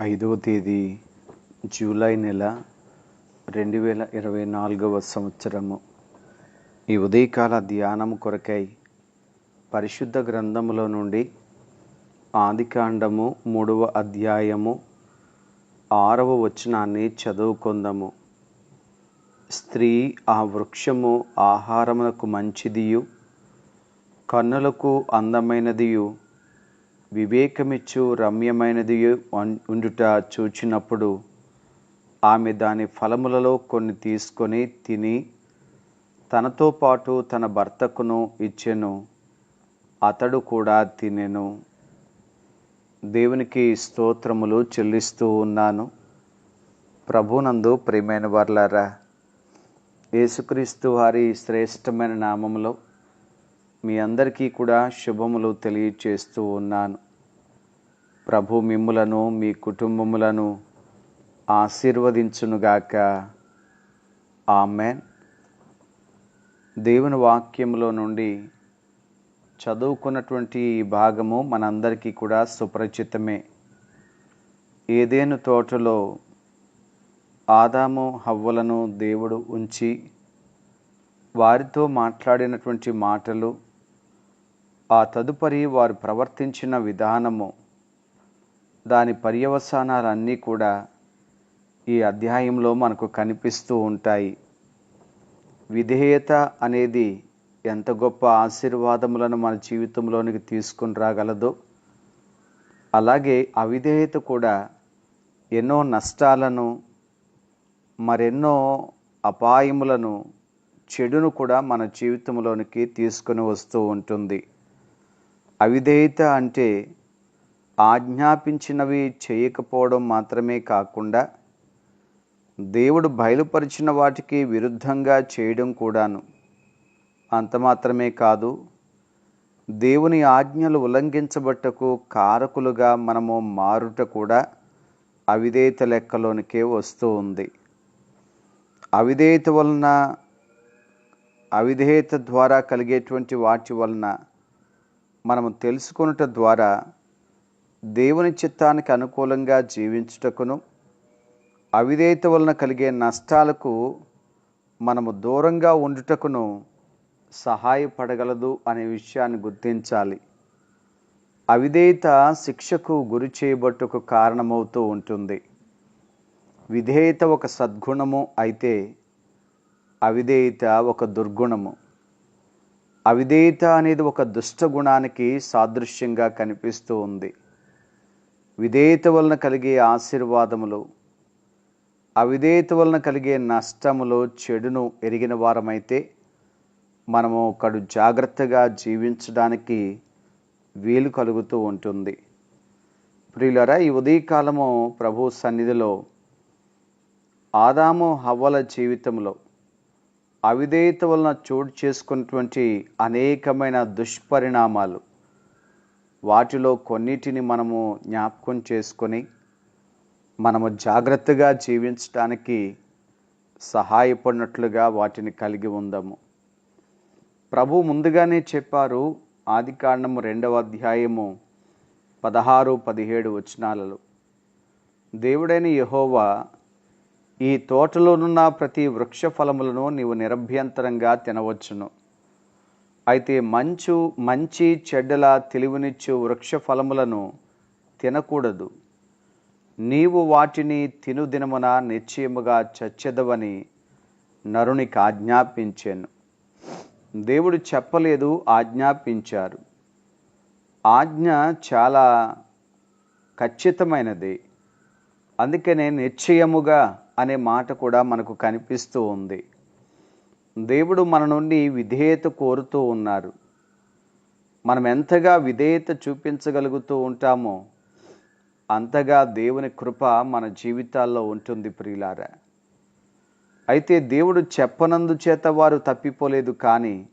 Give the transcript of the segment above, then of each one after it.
ఐదవ తేదీ జూలై నెల రెండు వేల ఇరవై నాలుగవ సంవత్సరము. ఈ ఉదయకాల ధ్యానం కొరకై పరిశుద్ధ గ్రంథములో నుండి ఆదికాండము మూడవ అధ్యాయము ఆరవ వచనాన్ని చదువుకుందాము. స్త్రీ ఆ వృక్షము ఆహారమునకు మంచిదియు కన్నులకు అందమైనదియు వివేకమిచ్చు రమ్యమైనది ఉండుట చూచినప్పుడు ఆమె దాని ఫలములలో కొన్ని తీసుకొని తిని తనతో పాటు తన భర్తకును ఇచ్చెను. అతడు కూడా తినెను. దేవునికి స్తోత్రములు చెల్లిస్తూ ఉన్నాను. ప్రభునందు ప్రియమైన వర్లారా యేసుక్రీస్తు వారి శ్రేష్టమైన నామములో మీ అందరికీ కూడా శుభములు తెలియచేస్తూ ఉన్నాను. ప్రభు మిమ్ములను మీ కుటుంబములను ఆశీర్వదించునుగాక. ఆమెన్. దేవుని వాక్యంలో నుండి చదువుకున్నటువంటి ఈ భాగము మనందరికీ కూడా సుపరిచితమే. ఏదేను తోటలో ఆదాము హవ్వలను దేవుడు ఉంచి వారితో మాట్లాడినటువంటి మాటలు ఆ తదుపరి వారు ప్రవర్తించిన విధానము దాని పర్యవసానాలన్నీ కూడా ఈ అధ్యాయంలో మనకు కనిపిస్తూ ఉంటాయి. విధేయత అనేది ఎంత గొప్ప ఆశీర్వాదములను మన జీవితంలోనికి తీసుకుని రాగలదో అలాగే అవిధేయత కూడా ఎన్నో నష్టాలను మరెన్నో అపాయములను చెడును కూడా మన జీవితంలోనికి తీసుకొని వస్తూ ఉంటుంది. అవిధేయత అంటే ఆజ్ఞాపించినవి చేయకపోవడం మాత్రమే కాకుండా దేవుడు బయలుపరిచిన వాటికి విరుద్ధంగా చేయడం కూడాను. అంత మాత్రమే కాదు దేవుని ఆజ్ఞలు ఉల్లంఘించబట్టకు కారకులుగా మనము మారుట కూడా అవిధేయత లెక్కలోనికే వస్తూ ఉంది. అవిధేయత వలన అవిధేయత ద్వారా కలిగేటువంటి వాటి వలన మనము తెలుసుకొనుట ద్వారా దేవుని చిత్తానికి అనుకూలంగా జీవించుటకును అవిధేయత వలన కలిగే నష్టాలకు మనము దూరంగా ఉండుటకును సహాయపడగలదు అనే విషయాన్ని గుర్తించాలి. అవిధేయత శిక్షకు గురి చేయబట్టుకు కారణమవుతూ ఉంటుంది. విధేయత ఒక సద్గుణము అయితే అవిధేయత ఒక దుర్గుణము. అవిధేయత అనేది ఒక దుష్ట గుణానికి సాదృశ్యంగా కనిపిస్తూ ఉంది. విధేయత వలన కలిగే ఆశీర్వాదములు అవిధేయత వలన కలిగే నష్టములు చెడును ఎరిగిన వారమైతే మనము కడు జాగ్రత్తగా జీవించడానికి వీలు కలుగుతూ ఉంటుంది. ప్రియులరా ఈ ఉదయకాలము ప్రభు సన్నిధిలో ఆదాము హవ్వల జీవితంలో అవిధేయత వలన చోటు చేసుకున్నటువంటి అనేకమైన దుష్పరిణామాలు. వాటిలో కొన్నిటిని మనము జ్ఞాపకం చేసుకొని మనము జాగ్రత్తగా జీవించడానికి సహాయపడినట్లుగా వాటిని కలిగి ఉందాము. ప్రభు ముందుగానే చెప్పారు ఆది కాండము రెండవ అధ్యాయము పదహారు పదిహేడు వచనాలలో. దేవుడైన యహోవా ఈ తోటలోనున్న ప్రతి వృక్ష ఫలములను నీవు నిరభ్యంతరంగా తినవచ్చును. అయితే మంచు మంచి చెడ్డల తెలివినిచ్చు వృక్ష ఫలములను తినకూడదు. నీవు వాటిని తిను దినమున నిశ్చయముగా చచ్చెదవని నరునికి ఆజ్ఞాపించాను దేవుడు చెప్పలేదు ఆజ్ఞాపించారు. ఆజ్ఞ చాలా ఖచ్చితమైనది. అందుకనే నిశ్చయముగా అనే మాట కూడా మనకు కనిపిస్తూ ఉంది. దేవుడు మన నుండి విధేయత కోరుతూ ఉన్నారు. మనం ఎంతగా విధేయత చూపించగలుగుతూ ఉంటామో అంతగా దేవుని కృప మన జీవితాల్లో ఉంటుంది ప్రియులారా. అయితే దేవుడు చెప్పనందు చేత వారు తప్పిపోలేదు కానీ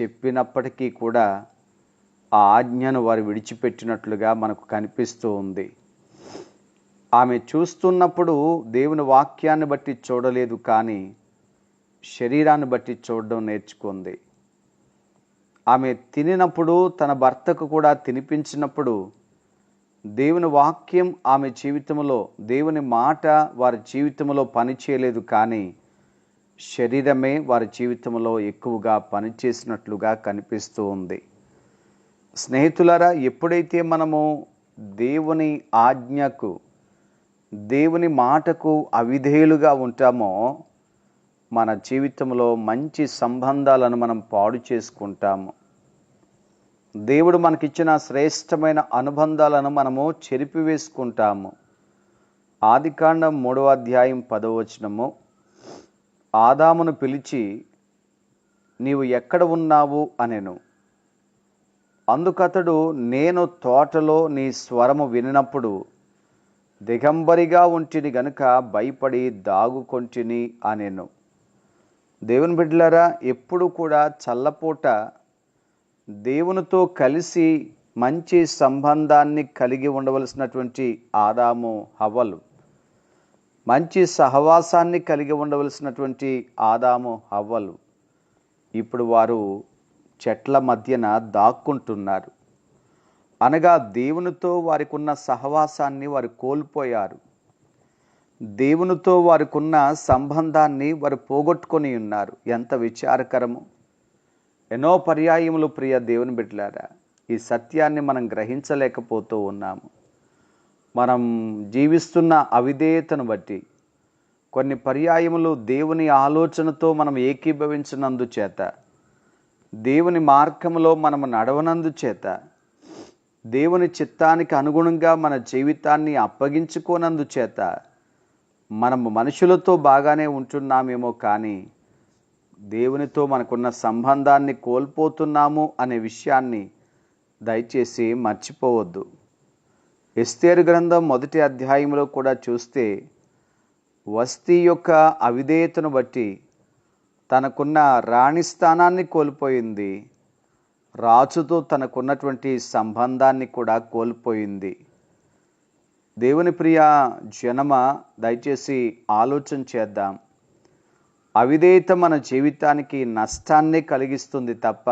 చెప్పినప్పటికీ కూడా ఆ ఆజ్ఞను వారు విడిచిపెట్టినట్లుగా మనకు కనిపిస్తూ ఉంది. ఆమె చూస్తున్నప్పుడు దేవుని వాక్యాన్ని బట్టి చూడలేదు కానీ శరీరాన్ని బట్టి చూడడం నేర్చుకుంది. ఆమె తినినప్పుడు తన భర్తకు కూడా తినిపించినప్పుడు దేవుని వాక్యం ఆమె జీవితంలో దేవుని మాట వారి జీవితంలో పనిచేయలేదు కానీ శరీరమే వారి జీవితంలో ఎక్కువగా పనిచేసినట్లుగా కనిపిస్తూ ఉంది. స్నేహితులారా ఎప్పుడైతే మనము దేవుని ఆజ్ఞకు దేవుని మాటకు అవిధేయులుగా ఉంటామో మన జీవితంలో మంచి సంబంధాలను మనం పాడు చేసుకుంటాము. దేవుడు మనకిచ్చిన శ్రేష్టమైన అనుబంధాలను మనము చెరిపివేసుకుంటాము. ఆదికాండం మూడవ అధ్యాయం పదవచనము ఆదామును పిలిచి నీవు ఎక్కడ ఉన్నావు? అనెను. అందుకతడు నేను తోటలో నీ స్వరము వినినప్పుడు దిగంబరిగా ఉంటిని గనుక భయపడి దాగుకొంటిని అనేను. దేవుని బిడ్డలారా ఎప్పుడు కూడా చల్లపూట దేవునితో కలిసి మంచి సంబంధాన్ని కలిగి ఉండవలసినటువంటి ఆదాము హవ్వలు మంచి సహవాసాన్ని కలిగి ఉండవలసినటువంటి ఆదాము హవ్వలు ఇప్పుడు వారు చెట్ల మధ్యన దాక్కుంటున్నారు. అనగా దేవునితో వారికి ఉన్న సహవాసాన్ని వారు కోల్పోయారు. దేవునితో వారికున్న సంబంధాన్ని వారు పోగొట్టుకొని ఉన్నారు. ఎంత విచారకరము. ఎన్నో పర్యాయములు ప్రియ దేవుని బిడ్డలారా ఈ సత్యాన్ని మనం గ్రహించలేకపోతూ ఉన్నాము. మనం జీవిస్తున్న అవిధేయతను బట్టి కొన్ని పర్యాయములు దేవుని ఆలోచనతో మనం ఏకీభవించినందు చేత దేవుని మార్గంలో మనము నడవనందు చేత దేవుని చిత్తానికి అనుగుణంగా మన జీవితాన్ని అప్పగించుకోనందు చేత మనము మనుషులతో బాగానే ఉంటున్నామేమో కానీ దేవునితో మనకున్న సంబంధాన్ని కోల్పోతున్నాము అనే విషయాన్ని దయచేసి మర్చిపోవద్దు. ఎస్తేరు గ్రంథం మొదటి అధ్యాయంలో కూడా చూస్తే వస్తీ యొక్క అవిధేయతను బట్టి తనకున్న రాణి స్థానాన్ని కోల్పోయింది. రాజుతో తనకున్నటువంటి సంబంధాన్ని కూడా కోల్పోయింది. దేవుని ప్రియ జనమ దయచేసి ఆలోచన చేద్దాం. అవిధేయత మన జీవితానికి నష్టాన్ని కలిగిస్తుంది తప్ప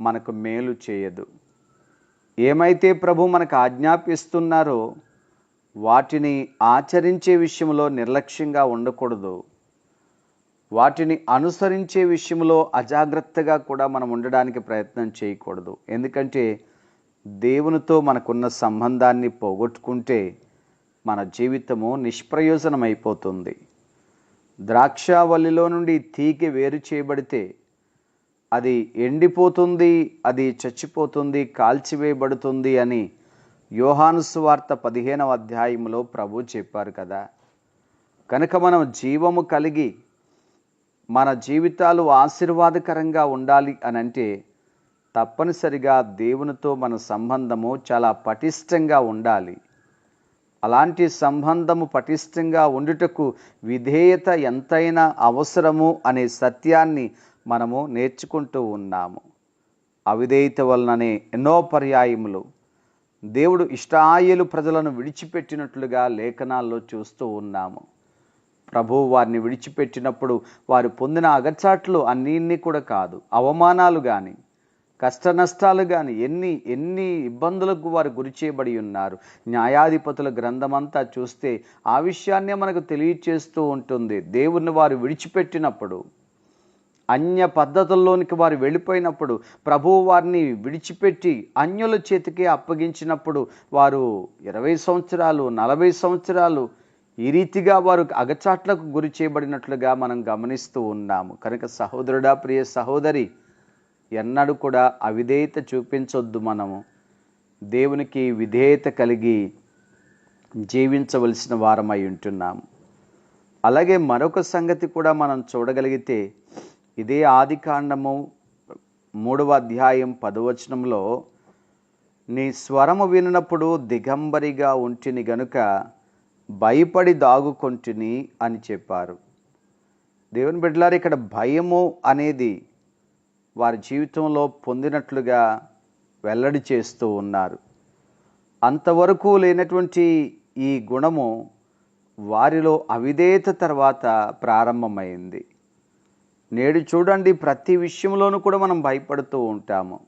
మనకు మేలు చేయదు. ఏమైతే ప్రభు మనకు ఆజ్ఞాపిస్తున్నారో వాటిని ఆచరించే విషయంలో నిర్లక్ష్యంగా ఉండకూడదు. వాటిని అనుసరించే విషయంలో అజాగ్రత్తగా కూడా మనం ఉండడానికి ప్రయత్నం చేయకూడదు. ఎందుకంటే దేవునితో మనకున్న సంబంధాన్ని పోగొట్టుకుంటే మన జీవితము నిష్ప్రయోజనమైపోతుంది. ద్రాక్షావల్లిలో నుండి తీగ వేరు చేయబడితే అది ఎండిపోతుంది అది చచ్చిపోతుంది కాల్చివేయబడుతుంది అని యోహానుస్వార్త పదిహేనవ అధ్యాయంలో ప్రభు చెప్పారు కదా. కనుక మనం జీవము కలిగి మన జీవితాలు ఆశీర్వాదకరంగా ఉండాలి అని అంటే తప్పనిసరిగా దేవునితో మన సంబంధము చాలా పటిష్టంగా ఉండాలి. అలాంటి సంబంధము పటిష్టంగా ఉండుటకు విధేయత ఎంతైనా అవసరము అనే సత్యాన్ని మనము నేర్చుకుంటూ ఉన్నాము. అవిధేయత వలననే ఎన్నో పర్యాయములు. దేవుడు ఇష్టాయులు ప్రజలను విడిచిపెట్టినట్లుగా లేఖనాల్లో చూస్తూ ఉన్నాము. ప్రభువు వారిని విడిచిపెట్టినప్పుడు వారు పొందిన అగచాట్లు అన్నీ కూడా కాదు. అవమానాలు కానీ కష్ట నష్టాలు కానీ ఎన్ని ఎన్ని ఇబ్బందులకు వారు గురి చేయబడి ఉన్నారు. న్యాయాధిపతుల గ్రంథమంతా చూస్తే ఆ విషయాన్నే మనకు తెలియచేస్తూ ఉంటుంది. దేవుణ్ణి వారు విడిచిపెట్టినప్పుడు అన్య పద్ధతుల్లోనికి వారు వెళ్ళిపోయినప్పుడు ప్రభువు వారిని విడిచిపెట్టి అన్యుల చేతికి అప్పగించినప్పుడు వారు ఇరవై సంవత్సరాలు నలభై సంవత్సరాలు ఈ రీతిగా వారు అగచాట్లకు గురి చేయబడినట్లుగా మనం గమనిస్తూ ఉన్నాము. కనుక సహోదరుడా ప్రియ సహోదరి ఎన్నడూ కూడా అవిధేయత చూపించొద్దు మనము. దేవునికి విధేయత కలిగి జీవించవలసిన వారమై ఉంటున్నాము అలాగే మరొక సంగతి కూడా మనం చూడగలిగితే ఇదే ఆది కాండము మూడవ అధ్యాయం పదవచనంలో నీ స్వరము వినినప్పుడు దిగంబరిగా ఉంటిని గనుక భయపడి దాగుకొంటిని అని చెప్పారు. దేవుని బిడ్డలారు ఇక్కడ భయము అనేది వారి జీవితంలో పొందినట్లుగా వెల్లడి చేస్తూ ఉన్నారు. అంతవరకు లేనటువంటి ఈ గుణము వారిలో అవిధేయత తర్వాత ప్రారంభమైంది. నేడు చూడండి ప్రతి విషయంలోనూ కూడా మనం భయపడుతూ ఉంటాము.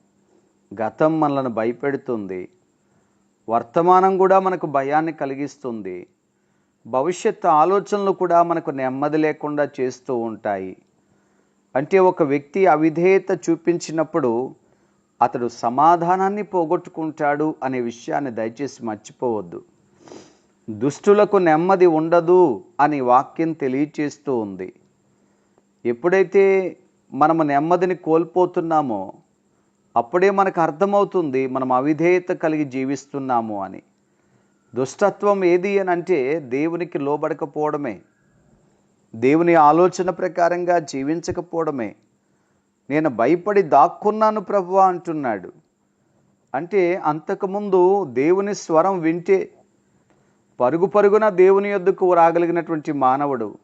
గతం మనల్ని భయపెడుతుంది. వర్తమానం కూడా మనకు భయాన్ని కలిగిస్తుంది. భవిష్యత్తు ఆలోచనలు కూడా మనకు నెమ్మది లేకుండా చేస్తూ ఉంటాయి. అంటే ఒక వ్యక్తి అవిధేయత చూపించినప్పుడు అతడు సమాధానాన్ని పోగొట్టుకుంటాడు అనే విషయాన్ని దయచేసి మర్చిపోవద్దు. దుష్టులకు నెమ్మది ఉండదు అని వాక్యం తెలియచేస్తూ ఉంది. ఎప్పుడైతే మనము నెమ్మదిని కోల్పోతున్నామో అప్పుడే మనకు అర్థమవుతుంది మనం అవిధేయత కలిగి జీవిస్తున్నాము అని. దుష్టత్వం ఏది అని అంటే దేవునికి లోబడకపోవడమే. దేవుని ఆలోచన ప్రకారంగా జీవించకపోవడమే. నేను భయపడి దాక్కున్నాను ప్రభు అంటున్నాడు. అంటే అంతకుముందు దేవుని స్వరం వింటే పరుగు పరుగున దేవుని యొద్దకు రాగలిగినటువంటి మానవుడు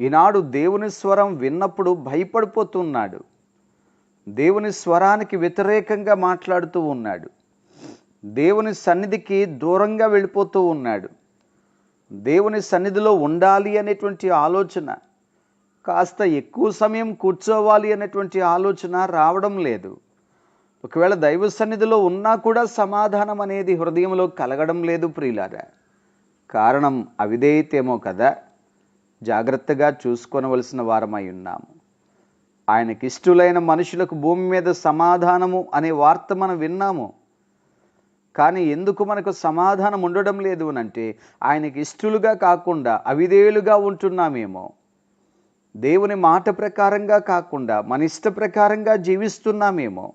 ఈనాడు దేవుని స్వరం విన్నప్పుడు భయపడిపోతున్నాడు. దేవుని స్వరానికి వ్యతిరేకంగా మాట్లాడుతూ ఉన్నాడు. దేవుని సన్నిధికి దూరంగా వెళ్ళిపోతూ ఉన్నాడు. దేవుని సన్నిధిలో ఉండాలి అనేటువంటి ఆలోచన కాస్త ఎక్కువ సమయం కూర్చోవాలి అనేటువంటి ఆలోచన రావడం లేదు. ఒకవేళ దైవ సన్నిధిలో ఉన్నా కూడా సమాధానం అనేది హృదయంలో కలగడం లేదు ప్రియులారా. కారణం అవిధేయతేమో కదా. జాగ్రత్తగా చూసుకొనవలసిన వారమై ఉన్నాము. ఆయనకిష్టులైన మనుషులకు భూమి మీద సమాధానము అనే వార్త మనం విన్నాము. కానీ ఎందుకు మనకు సమాధానం ఉండడం లేదు అంటే ఆయనకి ఇష్టలుగా కాకుండా అవిధేయులుగా ఉంటున్నామేమో. దేవుని మాట ప్రకారంగా కాకుండా మన ఇష్ట ప్రకారంగా జీవిస్తున్నామేమో.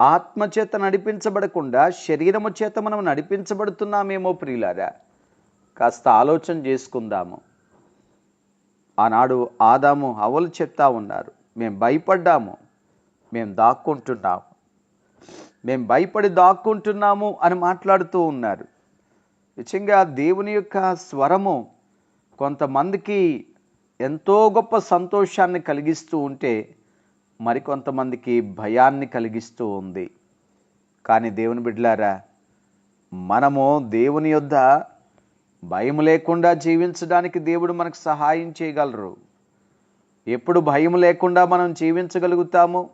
ఆత్మచేత నడిపించబడకుండా శరీరము చేత మనం నడిపించబడుతున్నామేమో ప్రియులారా. కాస్త ఆలోచన చేసుకుందాము. ఆనాడు ఆదాము అవలు చెప్తా ఉన్నారు. మేము భయపడ్డాము. మేము దాక్కుంటున్నాము. మేము భయపడి దాక్కుంటున్నాము అని మాట్లాడుతూ ఉన్నారు. నిజంగా దేవుని యొక్క స్వరము కొంతమందికి ఎంతో గొప్ప సంతోషాన్ని కలిగిస్తూ ఉంటే మరికొంతమందికి భయాన్ని కలిగిస్తూ ఉంది. కానీ దేవుని బిడ్డలారా మనము దేవుని యొద్ద భయం లేకుండా జీవించడానికి దేవుడు మనకు సహాయం చేయగలరు. ఎప్పుడు భయం లేకుండా మనం జీవించగలుగుతామో?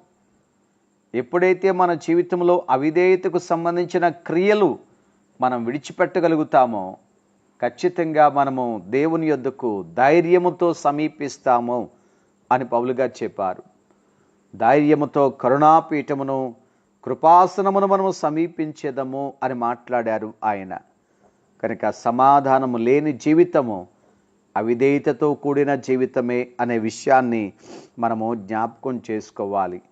ఎప్పుడైతే మన జీవితంలో అవిధేయతకు సంబంధించిన క్రియలు మనం విడిచిపెట్టగలుగుతామో ఖచ్చితంగా మనము దేవుని యొద్దకు ధైర్యముతో సమీపిస్తాము అని పౌలుగా చెప్పారు. ధైర్యముతో కరుణాపీఠమును కృపాసనమును మనము సమీపించేదము అని మాట్లాడారు ఆయన. కనుక సమాధానము లేని జీవితము అవిధేయతతో కూడిన జీవితమే అనే విషయాన్ని మనము జ్ఞాపకం చేసుకోవాలి.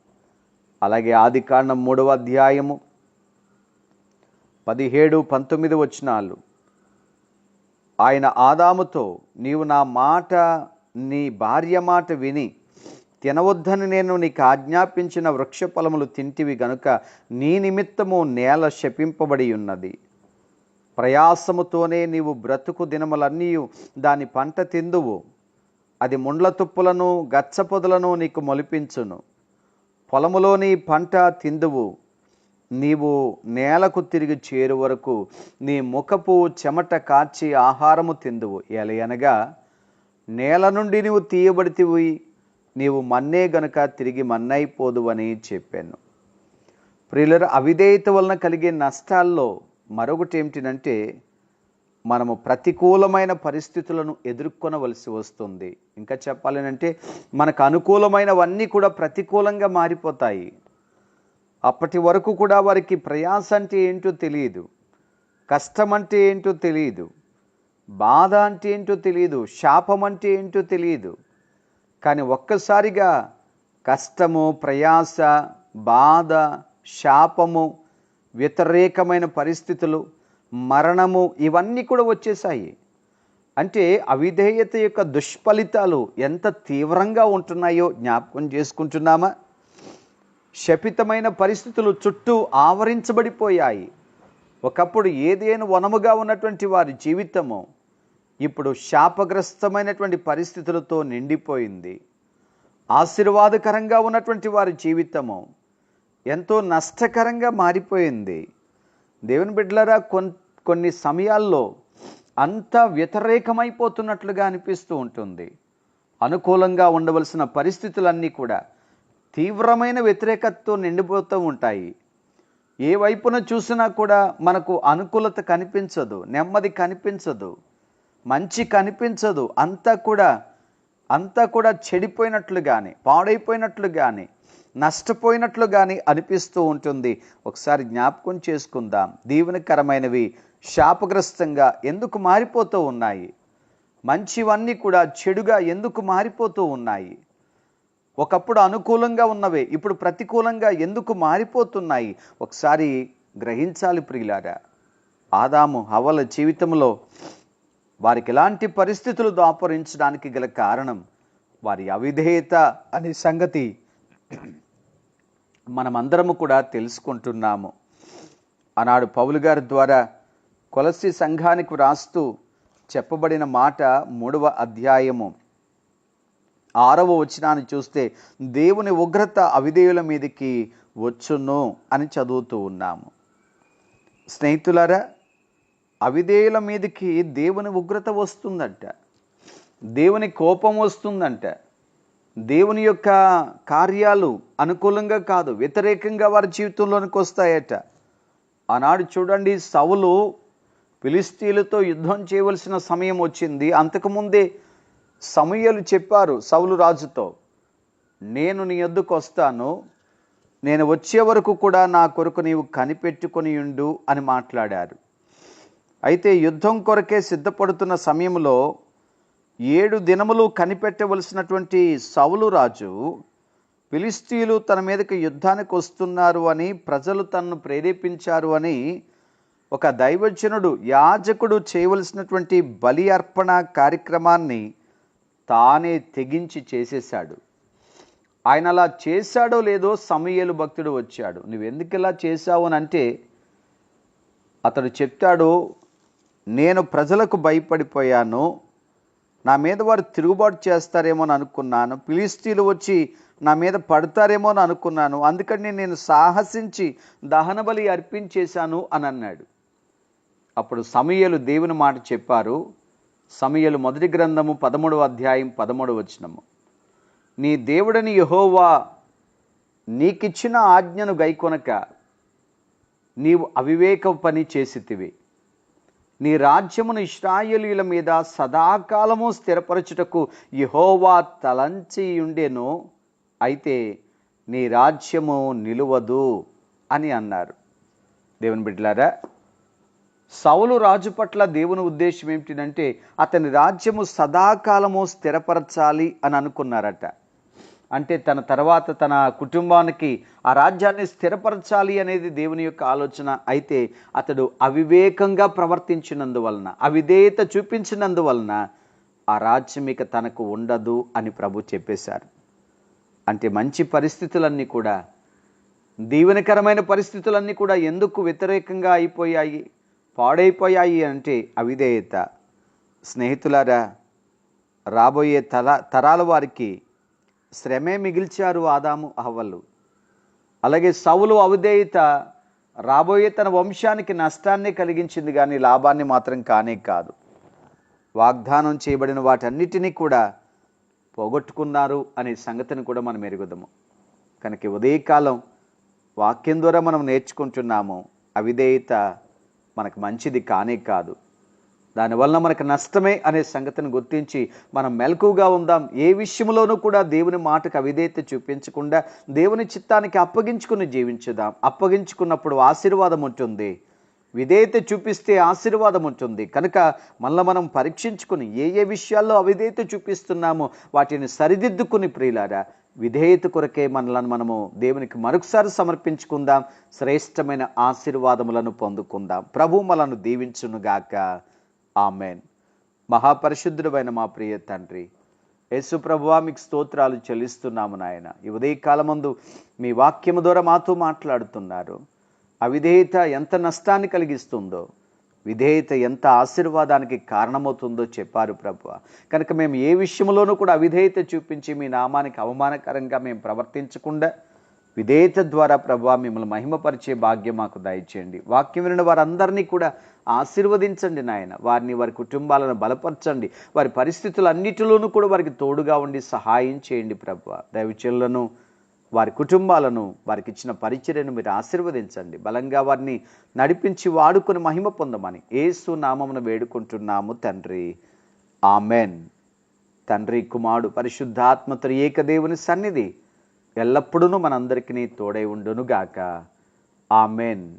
అలాగే ఆది కాండం మూడవ అధ్యాయము పదిహేడు పంతొమ్మిది వచనాలు. ఆయన ఆదాముతో నీవు నా మాట నీ భార్య మాట విని తినవద్దని నేను నీకు ఆజ్ఞాపించిన వృక్ష ఫలములు తింటివి గనుక నీ నిమిత్తము నేల శపింపబడి ఉన్నది. ప్రయాసముతోనే నీవు బ్రతుకు దినములన్నీ దాని పంట తిందువు. అది ముండ్ల తుప్పులను గచ్చపొదలను నీకు మొలిపించును. పొలములోని పంట తిందువు. నీవు నేలకు తిరిగి చేరు వరకు నీ ముఖపు చెమట కాచి ఆహారము తిందువు. ఎలయనగా నేల నుండి నీవు తీయబడితివి. నీవు మన్నే గనుక తిరిగి మన్నైపోదు అని చెప్పాను. ప్రియులర అవిధేయత వలన కలిగే నష్టాల్లో మరొకటి ఏమిటినంటే మనము ప్రతికూలమైన పరిస్థితులను ఎదుర్కొనవలసి వస్తుంది. ఇంకా చెప్పాలనంటే మనకు అనుకూలమైనవన్నీ కూడా ప్రతికూలంగా మారిపోతాయి. అప్పటి వరకు కూడా వారికి ప్రయాస అంటే ఏంటో తెలియదు. కష్టం అంటే ఏంటో తెలియదు. బాధ అంటే ఏంటో తెలియదు. శాపం అంటే ఏంటో తెలియదు. కానీ ఒక్కసారిగా కష్టము ప్రయాస బాధ శాపము వ్యతిరేకమైన పరిస్థితులు మరణము ఇవన్నీ కూడా వచ్చేసాయి అంటే అవిధేయత యొక్క దుష్ఫలితాలు ఎంత తీవ్రంగా ఉంటున్నాయో జ్ఞాపకం చేసుకుంటున్నామా? శపితమైన పరిస్థితులు చుట్టూ ఆవరించబడిపోయాయి. ఒకప్పుడు ఏదేను వనముగా ఉన్నటువంటి వారి జీవితము ఇప్పుడు శాపగ్రస్తమైనటువంటి పరిస్థితులతో నిండిపోయింది. ఆశీర్వాదకరంగా ఉన్నటువంటి వారి జీవితము ఎంతో నష్టకరంగా మారిపోయింది. దేవుని బిడ్డలరా కొన్ కొన్ని సమయాల్లో అంత వ్యతిరేకమైపోతున్నట్లుగా అనిపిస్తూ ఉంటుంది. అనుకూలంగా ఉండవలసిన పరిస్థితులన్నీ కూడా తీవ్రమైన వ్యతిరేకతతో నిండిపోతూ ఉంటాయి. ఏ వైపున చూసినా కూడా మనకు అనుకూలత కనిపించదు నెమ్మది కనిపించదు మంచి కనిపించదు అంతా కూడా అంతా కూడా చెడిపోయినట్లు కానీ పాడైపోయినట్లు కానీ నష్టపోయినట్లు కానీ అనిపిస్తూ ఉంటుంది. ఒకసారి జ్ఞాపకం చేసుకుందాం. దీవెనకరమైనవి శాపగ్రస్తంగా ఎందుకు మారిపోతూ ఉన్నాయి? మంచివన్నీ కూడా చెడుగా ఎందుకు మారిపోతూ ఉన్నాయి? ఒకప్పుడు అనుకూలంగా ఉన్నవే ఇప్పుడు ప్రతికూలంగా ఎందుకు మారిపోతున్నాయి? ఒకసారి గ్రహించాలి ప్రియులారా. ఆదాము హవల జీవితంలో వారికి ఎలాంటి పరిస్థితులు దాపరించడానికి గల కారణం వారి అవిధేయత అనే సంగతి మనమందరము కూడా తెలుసుకుంటున్నాము. ఆనాడు పౌలు గారి ద్వారా కొలసి సంఘానికి వ్రాస్తూ చెప్పబడిన మాట మూడవ అధ్యాయము. ఆరవ వచనాన్ని చూస్తే దేవుని ఉగ్రత అవిధేయుల మీదకి వచ్చును అని చదువుతూ ఉన్నాము. స్నేహితులారా అవిధేయుల మీదకి దేవుని ఉగ్రత వస్తుందంట. దేవుని కోపం వస్తుందంట. దేవుని యొక్క కార్యాలు అనుకూలంగా కాదు వ్యతిరేకంగా వారి జీవితంలోనికి వస్తాయట. ఆనాడు చూడండి సవులు ఫిలిస్తీన్లతో యుద్ధం చేయవలసిన సమయం వచ్చింది. అంతకుముందే సమయలు చెప్పారు సవులు రాజుతో నేను నీ ఎద్దుకు వస్తాను. నేను వచ్చే వరకు కూడా నా కొరకు నీవు కనిపెట్టుకొని ఉండు అని మాట్లాడారు. అయితే యుద్ధం కొరకే సిద్ధపడుతున్న సమయంలో ఏడు దినములు కనిపెట్టవలసినటువంటి సౌలు రాజు ఫిలిస్తీన్లు తన మీదకి యుద్ధానికి వస్తున్నారు అని ప్రజలు తనను ప్రేరేపించారు అని ఒక దైవజనుడు యాజకుడు చేయవలసినటువంటి బలి అర్పణ కార్యక్రమాన్ని తానే తెగించి చేసేశాడు. ఆయన అలా చేశాడో లేదో సమయలు భక్తుడు వచ్చాడు. నువ్వెందుకు ఇలా చేశావు అని అంటే అతడు చెప్తాడు నేను ప్రజలకు భయపడిపోయాను నా మీద వారు తిరుగుబాటు చేస్తారేమో అని అనుకున్నాను. పిలిస్తీలు వచ్చి నా మీద పడతారేమో అని అనుకున్నాను. అందుకని నేను సాహసించి దహన బలి అర్పించేశాను అని అన్నాడు. అప్పుడు సమయలు దేవుని మాట చెప్పారు. సమయలు మొదటి గ్రంథము పదమూడవ అధ్యాయం పదమూడు వచనము. నీ దేవుడని యహోవా నీకిచ్చిన ఆజ్ఞను గైకొనక నీవు అవివేక పని చేసితివి. నీ రాజ్యమును ఇస్రాయేలీల మీద సదాకాలము స్థిరపరచుటకు యహోవా తలంచి ఉండెను అయితే నీ రాజ్యము నిలువదు అని అన్నారు. దేవుని బిడ్డలారా సౌలు రాజు పట్ల దేవుని ఉద్దేశం ఏమిటంటే అతని రాజ్యము సదాకాలము స్థిరపరచాలి అని అనుకున్నారట. అంటే తన తర్వాత తన కుటుంబానికి ఆ రాజ్యాన్ని స్థిరపరచాలి అనేది దేవుని యొక్క ఆలోచన అయితే అతడు అవివేకంగా ప్రవర్తించినందువలన అవిధేయత చూపించినందువలన ఆ రాజ్యం ఇక తనకు ఉండదు అని ప్రభు చెప్పేశారు. అంటే మంచి పరిస్థితులన్నీ కూడా దీవెనకరమైన పరిస్థితులన్నీ కూడా ఎందుకు వ్యతిరేకంగా అయిపోయాయి పాడైపోయాయి అంటే అవిధేయత. స్నేహితులారా రాబోయే తల తరాల వారికి శ్రమే మిగిల్చారు ఆదాము హవ్వలు అలాగే సౌలు అవిధేయత రాబోయే తన వంశానికి నష్టాన్ని కలిగించింది కానీ లాభాన్ని మాత్రం కానే కాదు. వాగ్దానం చేయబడిన వాటన్నిటినీ కూడా పోగొట్టుకున్నారు అనే సంగతిని కూడా మనం ఎరుగుదాము. కనుక ఉదయకాలం వాక్యం ద్వారా మనం నేర్చుకుంటున్నాము అవిధేయత మనకు మంచిది కానే కాదు. దానివల్ల మనకు నష్టమే అనే సంగతిని గుర్తించి మనం మెలకుగా ఉందాం. ఏ విషయంలోనూ కూడా దేవుని మాటకు అవిధేయత చూపించకుండా దేవుని చిత్తానికి అప్పగించుకుని జీవించుదాం. అప్పగించుకున్నప్పుడు ఆశీర్వాదం ఉంటుంది. విధేయత చూపిస్తే ఆశీర్వాదం ఉంటుంది. కనుక మళ్ళీ మనం పరీక్షించుకుని ఏ ఏ విషయాల్లో అవిధేయత చూపిస్తున్నామో వాటిని సరిదిద్దుకుని ప్రియులారా విధేయత కొరకే మనలను మనము దేవునికి మరొకసారి సమర్పించుకుందాం. శ్రేష్టమైన ఆశీర్వాదములను పొందుకుందాం. ప్రభు మనను దీవించునుగాక. ఆమెన్. మహాపరిశుద్ధుడమైన మా ప్రియ తండ్రి యేసు ప్రభువా మీకు స్తోత్రాలు చెల్లిస్తున్నాము నాయన. ఈ ఉదయకాలమందు మీ వాక్యము ద్వారా మాతో మాట్లాడుతున్నారు. అవిధేయత ఎంత నష్టాన్ని కలిగిస్తుందో విధేయత ఎంత ఆశీర్వాదానికి కారణమవుతుందో చెప్పారు ప్రభు కనుక మేము ఏ విషయంలోనూ కూడా అవిధేయత చూపించి మీ నామానికి అవమానకరంగా మేము ప్రవర్తించకుండా విధేయత ద్వారా ప్రభు మిమ్మల్ని మహిమపరిచే భాగ్యం మాకు దయచేయండి. వాక్యం వినిన వారందరినీ కూడా ఆశీర్వదించండి నాయన. వారిని వారి కుటుంబాలను బలపరచండి. వారి పరిస్థితులన్నిటిలోనూ కూడా వారికి తోడుగా ఉండి సహాయం చేయండి ప్రభు. దైవచల్లను వారి కుటుంబాలను వారికి ఇచ్చిన పరిచర్యను మీరు ఆశీర్వదించండి. బలంగా వారిని నడిపించి వాడుకొని మహిమ పొందమని ఏసు నామమును వేడుకుంటున్నాము తండ్రి. ఆమెన్. తండ్రి కుమారుడు పరిశుద్ధాత్మతో ఏకదేవుని సన్నిధి. ఎల్లప్పుడూ మనందరికీ తోడై ఉండునుగాక. ఆమెన్.